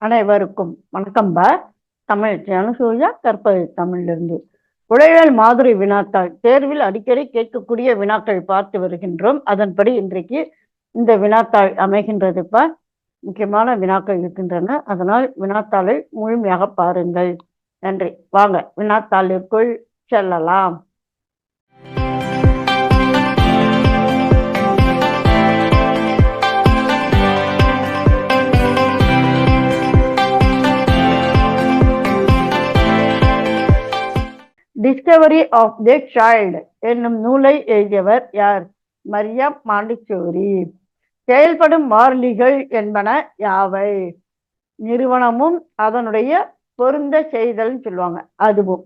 அனைவருக்கும் வணக்கம் பா. தமிழ் ஜனசூயா கற்பது தமிழிலிருந்து. உழைவேல் மாதிரி வினாத்தாள். தேர்வில் அடிக்கடி கேட்கக்கூடிய வினாக்கள் பார்த்து வருகின்றோம். அதன்படி இன்றைக்கு இந்த வினாத்தாள் அமைகின்றதுப்பா முக்கியமான வினாக்கள் இருக்கின்றன. அதனால் வினாத்தாளை முழுமையாக பாருங்கள். நன்றி. வாங்க வினாத்தாளிற்குள் செல்லலாம். டிஸ்கவரி ஆஃப் தி சைல்டு என்னும் நூலை எழுதியவர் யார்? மரியம் மாண்டிச்சோரி செயல்படும் மாறிலிகள் என்பன யாவை? நிறுவனமும் அதனுடைய பொருந்த செய்தல்னு சொல்லுவாங்க. அதுவும்.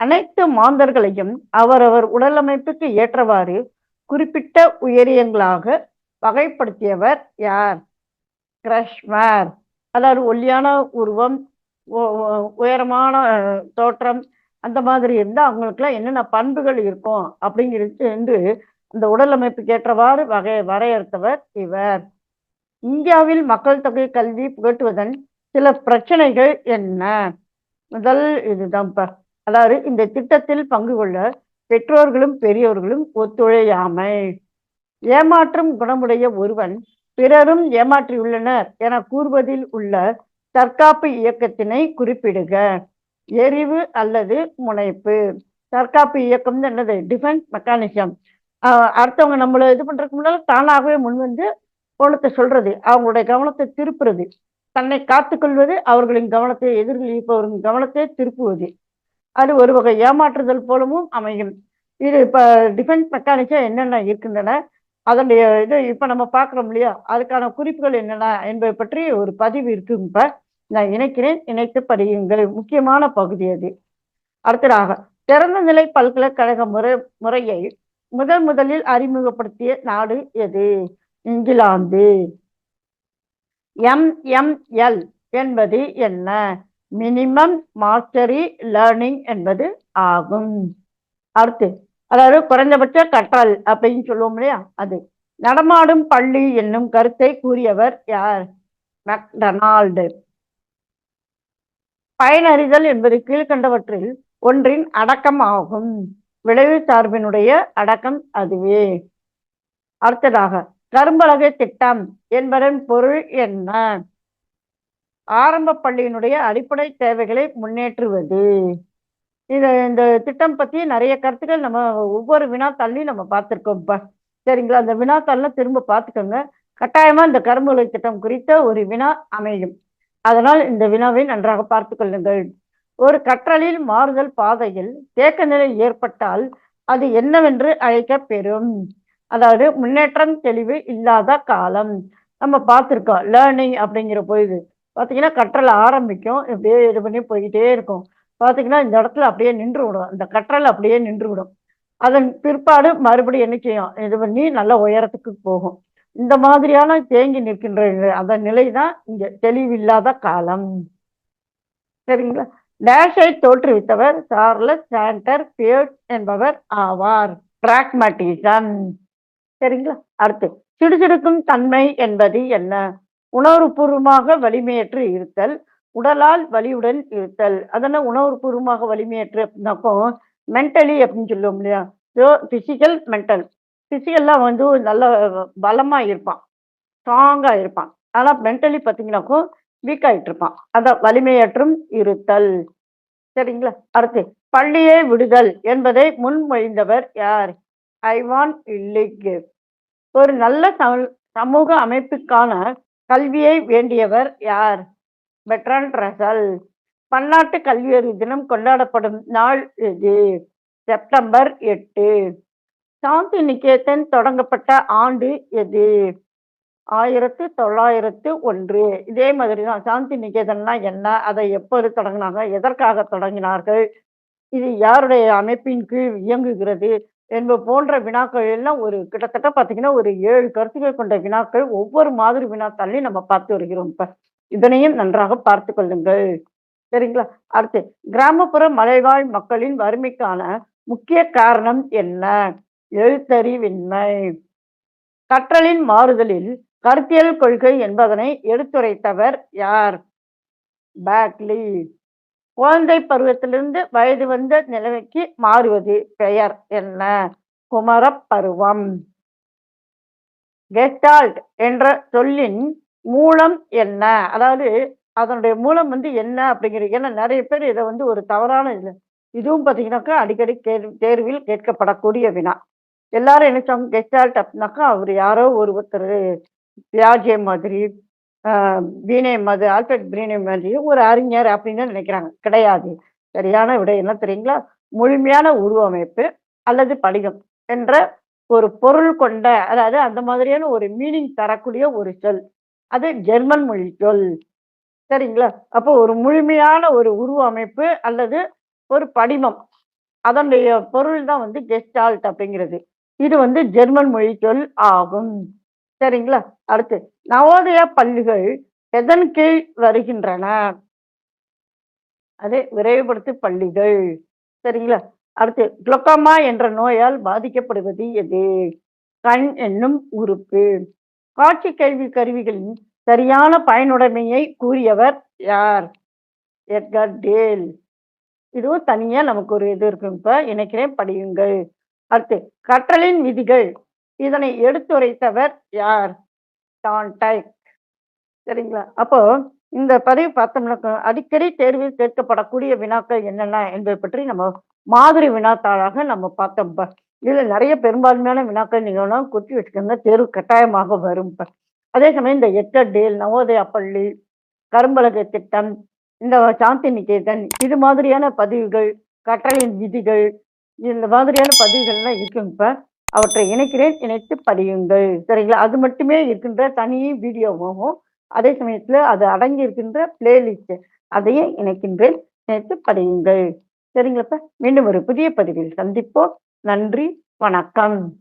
அனைத்து மாந்தர்களையும் அவரவர் உடலமைப்புக்கு ஏற்றவாறு குறிப்பிட்ட உயரியங்களாக வகைப்படுத்தியவர் யார்? கிரஷ்மர். அதாவது ஒல்லியான உருவம் உயரமான தோற்றம் அந்த மாதிரி இருந்தால் அவங்களுக்குலாம் என்னென்ன பண்புகள் இருக்கும் அப்படிங்கிறது என்று அந்த உடல் அமைப்புக்கு ஏற்றவாறு வகை வரையறுத்தவர் இவர். இந்தியாவில் மக்கள் தொகை கல்வி புகட்டுவதன் சில பிரச்சனைகள் என்ன? முதல் இதுதான்ப்பா அதாவது இந்த திட்டத்தில் பங்கு கொள்ள பெற்றோர்களும் பெரியோர்களும் ஒத்துழையாமை. ஏமாற்றும் குணமுடைய ஒருவன் பிறரும் ஏமாற்றியுள்ளனர் என கூறுவதில் உள்ள தற்காப்பு இயக்கத்தினை குறிப்பிடுக. எரிவு அல்லது முனைப்பு தற்காப்பு இயக்கம் என்னது? டிஃபென்ஸ் மெக்கானிசம் அடுத்தவங்க நம்மளை இது பண்றதுக்கு முன்னால தானாகவே முன் வந்து கோணத்தை சொல்றது. அவங்களுடைய கவனத்தை திருப்புறது. தன்னை காத்துக்கொள்வது அவர்களின் கவனத்தை எதிரில் இருப்பவர்களின் கவனத்தை திருப்புவது. அது ஒரு வகை ஏமாற்றுதல் போலவும் அமையும். இது இப்போ டிஃபென்ஸ் மெக்கானிசம் என்னென்ன இருக்கின்றன? அதனுடைய இது இப்போ நம்ம பார்க்குறோம் இல்லையா? அதுக்கான குறிப்புகள் என்னென்ன என்பதை பற்றி ஒரு பதிவு இருக்கு இப்போ. நான் இணைக்கிறேன் இணைத்து படியுங்கள். முக்கியமான பகுதி அது. அடுத்ததாக திறந்த நிலை பல்கலைக்கழக முறை முறையை முதன் முதலில் அறிமுகப்படுத்திய நாடு எது? இங்கிலாந்து. எம்எம்எல் என்பது என்ன? மினிமம் மாஸ்டரி லேர்னிங் என்பது ஆகும். அடுத்து அதாவது குறைந்தபட்ச கற்றல் அப்படின்னு சொல்லுவோம் இல்லையா? அது. நடமாடும் பள்ளி என்னும் கருத்தை கூறியவர் யார்? மெக்டனால்டு. பயனறிதல் என்பது கீழ்கண்டவற்றில் ஒன்றின் அடக்கம் ஆகும். விளைவு சார்பினுடைய அடக்கம் அதுவே. அடுத்ததாக கரும்பலகை திட்டம் என்பதன் பொருள் என்ன? ஆரம்ப பள்ளியினுடைய அடிப்படை தேவைகளை முன்னேற்றுவது. இது இந்த திட்டம் பற்றி நிறைய கருத்துக்கள் நம்ம ஒவ்வொரு வினாத்தாள்லையும் நம்ம பார்த்துருக்கோம். இப்போ சரிங்களா? அந்த வினாத்தாள்லாம் திரும்ப பார்த்துக்கோங்க. கட்டாயமாக இந்த கரும்புலை திட்டம் குறித்த ஒரு வினா அமையும். அதனால் இந்த வினாவை நன்றாக பார்த்து கொள்ளுங்கள். ஒரு கற்றலில் மாறுதல் பாதையில் தேக்க நிலை ஏற்பட்டால் அது என்னவென்று அழைக்கப்பெறும் அதாவது முன்னேற்றம் தெளிவு இல்லாத காலம். நம்ம பார்த்துருக்கோம் லேர்னிங் அப்படிங்கிற பொழுது. பார்த்தீங்கன்னா கற்றல் ஆரம்பிக்கும் இப்படியே இது பண்ணி போய்கிட்டே இருக்கும். பார்த்தீங்கன்னா இந்த இடத்துல அப்படியே நின்று விடும். இந்த கற்றல் அப்படியே நின்று விடும். அதன் பிற்பாடு மறுபடியும் என்ன செய்யும்? இது பண்ணி நல்ல உயரத்துக்கு போகும். இந்த மாதிரியான தேங்கி நிற்கின்ற அந்த நிலை தான் இங்க தெளிவில்லாத காலம். சரிங்களா? டேஷை தோற்றுவித்தவர் சார்லஸ் சாண்டர் பியர்ட் என்பவர் ஆவார். பிராக்மட்டிசம் சரிங்களா? அடுத்து சிடுசிடுக்கும் தன்மை என்பது என்ன? உணர்வுபூர்வமாக வலிமையற்று இருத்தல் உடலால் வலியுடன் இருத்தல். அதெல்லாம் உணர்வுபூர்வமாக வலிமையற்று? அப்படின்னாக்கோ மென்டலி அப்படின்னு சொல்லுவோம் இல்லையா? ஸோ பிசிக்கல் மென்டல் பிசிக்கல்லாம் வந்து நல்ல பலமா இருப்பான். ஸ்ட்ராங்கா இருப்பான். ஆனா மென்டலி பார்த்தீங்கன்னாக்கோ வீக் ஆயிட்டு இருப்பான். அதான் வலிமையற்றும் இருத்தல். சரிங்களா? அடுத்து பள்ளியை விடுதல் என்பதை முன்மொழிந்தவர் யார்? ஐவான் இல்லிக் ஒரு நல்ல சம- சமூக அமைப்புக்கான கல்வியை வேண்டியவர் யார்? Bertrand Russell. பன்னாட்டு கல்வியறிவு தினம் கொண்டாடப்படும் நாள் இது செப்டம்பர் எட்டு. சாந்தி நிகேதன் தொடங்கப்பட்ட ஆண்டு எது? ஆயிரத்து தொள்ளாயிரத்து ஒன்று. இதே மாதிரி தான் சாந்தி நிகேதன்னா என்ன? அதை எப்போது தொடங்கினாங்க? எதற்காக தொடங்கினார்கள்? இது யாருடைய அமைப்பின் கீழ் இயங்குகிறது? என்பது போன்ற வினாக்கள் எல்லாம் ஒரு கிட்டத்தட்ட பார்த்தீங்கன்னா ஒரு ஏழு கருத்துக்கள் கொண்ட வினாக்கள் ஒவ்வொரு மாதிரி வினாத்தாளையும் நம்ம பார்த்து வருகிறோம். இப்போ இதனையும் நன்றாக பார்த்து கொள்ளுங்கள். சரிங்களா? அடுத்து கிராமப்புற மலைவாழ் மக்களின் வறுமைக்கான முக்கிய காரணம் என்ன? எழுத்தறிவின்மை கற்றலின் மாறுதலில் கருத்தியல் கொள்கை என்பதனை எடுத்துரைத்தவர் யார்? பேக்லி. குழந்தை பருவத்திலிருந்து வயது வந்த நிலைமைக்கு மாறுவது பெயர் என்ன? குமரப்பருவம் கெஸ்டால்ட் என்ற சொல்லின் மூலம் என்ன? அதாவது அதனுடைய மூலம் வந்து என்ன அப்படிங்கிறது. ஏன்னா நிறைய பேர் இதை வந்து ஒரு தவறான இது. இதுவும் பார்த்தீங்கன்னாக்கா அடிக்கடி கேள்வி தேர்வில் கேட்கப்படக்கூடிய வினா. எல்லாரும் என்ன சொன்னாங்க? கெஸ்டால்ட் அப்படின்னாக்கா அவர் யாரோ ஒரு ஒருத்தர் பியாஜே மாதிரி பீனே மாதிரி ஆல்பர்ட் பீனே மாதிரி ஒரு அறிஞர் அப்படின்னு நினைக்கிறாங்க. கிடையாது. சரியான விடை என்ன தெரியுங்களா? முழுமையான உருவமைப்பு அல்லது படிகம் என்ற ஒரு பொருள் கொண்ட அதாவது அந்த மாதிரியான ஒரு மீனிங் தரக்கூடிய ஒரு சொல். அது ஜெர்மன் மொழி சொல். சரிங்களா? அப்போ ஒரு முழுமையான ஒரு உருவமைப்பு அல்லது ஒரு படிமம். அதனுடைய பொருள் தான் வந்து கெஸ்டால்ட் அப்படிங்கிறது. இது வந்து ஜெர்மன் மொழி சொல் ஆகும். சரிங்களா? அடுத்து நவோதயா பள்ளிகள் எதன் கீழ் வருகின்றன? அது விரைவுபடுத்து பள்ளிகள். சரிங்களா? அடுத்து குளோக்கோமா என்ற நோயால் பாதிக்கப்படுவது எது? கண் என்னும் உறுப்பு. காட்சி கேள்வி கருவிகளின் சரியான பயனுடைமையை கூறியவர் யார்? Edgar Dale. இதுவும் தனியாக நமக்கு ஒரு இது இருக்கு இப்போ இணைக்கிறேன் படியுங்கள். அடுத்து கற்றலின் விதிகள். இதனை எடுத்துரைத்தவர் யார்? டான்டைக் சரிங்களா? அப்போ இந்த பதிவு பார்த்தோம்னாக்க அடிக்கடி தேர்வில் கேட்கப்படக்கூடிய வினாக்கள் என்னென்ன என்பதை பற்றி நம்ம மாதிரி வினாத்தாளாக நம்ம பார்த்தோம் இதில் நிறைய பெரும்பான்மையான வினாக்கள் நீங்க குத்தி குறித்து வச்சுக்கோங்க தேர்வு கட்டாயமாக வரும் அதே சமயம் இந்த எட்டடேல் நவோதயா பள்ளி கரும்பலக திட்டம் இந்த சாந்தி நிகேதன் இது மாதிரியான பதிவுகள் கற்றலின் விதிகள் இந்த மாதிரியான பதிவுகள்லாம் இருக்குங்கப்பா இப்ப. அவற்றை இணைக்கிறேன் இணைத்து பதியுங்கள் சரிங்களா? அது மட்டுமே இருக்கின்ற தனி வீடியோவாகவும் அதே சமயத்துல அது அடங்கி இருக்கின்ற பிளேலிஸ்ட் அதையும் இணைக்கின்றேன் இணைத்து பதியுங்கள் சரிங்களாப்பா மீண்டும் ஒரு புதிய பதிவில் சந்திப்போம். நன்றி வணக்கம்.